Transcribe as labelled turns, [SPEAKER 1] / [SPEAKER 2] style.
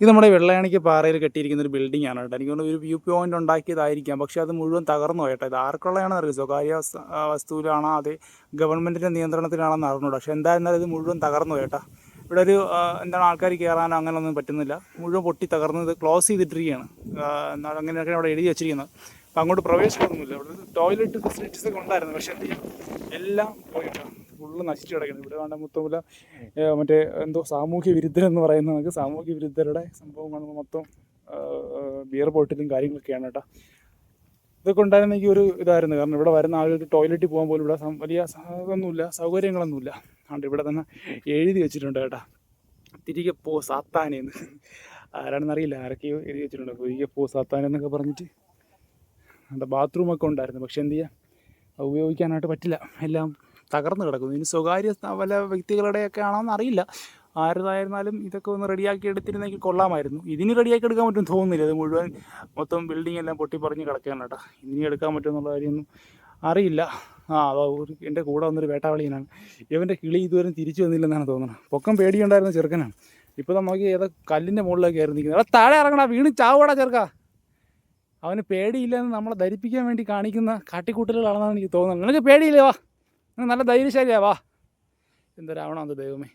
[SPEAKER 1] ഇത് നമ്മുടെ വെള്ളയാണിക്ക് പാറയിൽ കെട്ടിയിരിക്കുന്ന ഒരു ബിൽഡിംഗ് ആണ് കേട്ടോ. എനിക്ക് തോന്നുന്നു ഒരു വ്യൂ പോയിന്റ് ഉണ്ടാക്കിയതായിരിക്കാം. പക്ഷേ അത് മുഴുവൻ തകർന്നു പോയട്ടെ ഇത് ആർക്കുള്ളതാണെന്ന് അറിയാം സ്വകാര്യ വസ്തു- വസ്തുവിലാണോ അത്? ഗവൺമെന്റിന്റെ നിയന്ത്രണത്തിലാണെന്ന് അറിഞ്ഞൂടാ പക്ഷേ എന്തായിരുന്നാലും ഇത് മുഴുവൻ തകർന്നു പോയട്ടെ ഇവിടെ ഒരു എന്താണ് ആൾക്കാർ കയറാനോ അങ്ങനെയൊന്നും പറ്റുന്നില്ല. മുഴുവൻ പൊട്ടി തകർന്ന് ഇത് ക്ലോസ് ചെയ്തിട്ടിരിക്കുകയാണ്. എന്നാൽ അങ്ങനെയൊക്കെ അവിടെ എഴുതി വെച്ചിരിക്കുന്നത്. അപ്പം അങ്ങോട്ട് പ്രവേശനമൊന്നുമില്ല ഇവിടെ ടോയ്ലറ്റ് ഫെസിലിറ്റീസ് ഒക്കെ ഉണ്ടായിരുന്നു. പക്ഷെ എന്ത് ചെയ്യും എല്ലാം പോയിട്ടോ ഫുള്ള് നശിച്ചു കിടക്കുന്നത് ഇവിടെ വേണ്ട മൊത്തമില്ല മറ്റേ എന്തോ സാമൂഹ്യ വിരുദ്ധരെന്ന് പറയുന്ന നമുക്ക് സാമൂഹ്യ വിരുദ്ധരുടെ സംഭവമാണ് മൊത്തം ബിയർ ബോട്ടിലും കാര്യങ്ങളൊക്കെയാണ് കേട്ടോ. ഇതൊക്കെ ഉണ്ടായിരുന്നെങ്കിൽ ഒരു ഇതായിരുന്നു. കാരണം ഇവിടെ വരുന്ന ആളുകൾക്ക് ടോയ്ലറ്റിൽ പോകാൻ പോലും ഇവിടെ വലിയ ഇതൊന്നുമില്ല സൗകര്യങ്ങളൊന്നുമില്ല. അതുകൊണ്ട് ഇവിടെ തന്നെ എഴുതി വെച്ചിട്ടുണ്ട് കേട്ടോ. തിരികെ പോ സാത്താനെന്ന് ആരാണെന്നറിയില്ല ആരൊക്കെയോ എഴുതി വെച്ചിട്ടുണ്ട്. തിരികെ പോ സാത്താനെന്നൊക്കെ പറഞ്ഞിട്ട്. അവിടെ ബാത്റൂമൊക്കെ ഉണ്ടായിരുന്നു. പക്ഷെ എന്ത് ചെയ്യാം? അത് ഉപയോഗിക്കാനായിട്ട് പറ്റില്ല. എല്ലാം തകർന്ന് കിടക്കുന്നു. ഇനി സ്വകാര്യ വല്ല വ്യക്തികളുടെയൊക്കെ ആണോന്ന് അറിയില്ല. ആരുതായിരുന്നാലും ഇതൊക്കെ ഒന്ന് റെഡിയാക്കി എടുത്തിരുന്നെങ്കിൽ കൊള്ളാമായിരുന്നു. ഇതിന് റെഡിയാക്കി എടുക്കാൻ പറ്റും തോന്നുന്നില്ല. ഇത് മുഴുവൻ മൊത്തം ബിൽഡിംഗ് എല്ലാം പൊട്ടിപ്പറിഞ്ഞ് കിടക്കുകയാണ് കേട്ടോ. ഇനി എടുക്കാൻ പറ്റുമെന്നുള്ള കാര്യമൊന്നും അറിയില്ല. ആ ഒരു എന്റെ കൂടെ വന്നൊരു വേട്ടാവളിയനാണ്. ഇവന്റെ കിളി ഇതുവരെ തിരിച്ചു വന്നില്ലെന്നാണ് തോന്നുന്നത്. പൊക്കം പേടിയുണ്ടായിരുന്ന ചെറുക്കനാണ്. ഇപ്പോൾ നമുക്ക് ഏതോ കല്ലിന്റെ മുകളിലേക്ക് ആയിരുന്നു നിൽക്കുന്നത്. അവിടെ താഴെ ഇറങ്ങടാ വീണ് ചാവടാ ചെറുക്ക. അവന് പേടിയില്ലെന്ന് നമ്മളെ ധരിപ്പിക്കാൻ വേണ്ടി കാണിക്കുന്ന കാട്ടിക്കൂട്ടലുകളാണെന്നാണ് എനിക്ക് തോന്നുന്നത്. നിനക്ക് പേടിയില്ലേ? വാ. നല്ല ധൈര്യശാലിയാവാ എന്തൊരാവണം അത് ദൈവമേ.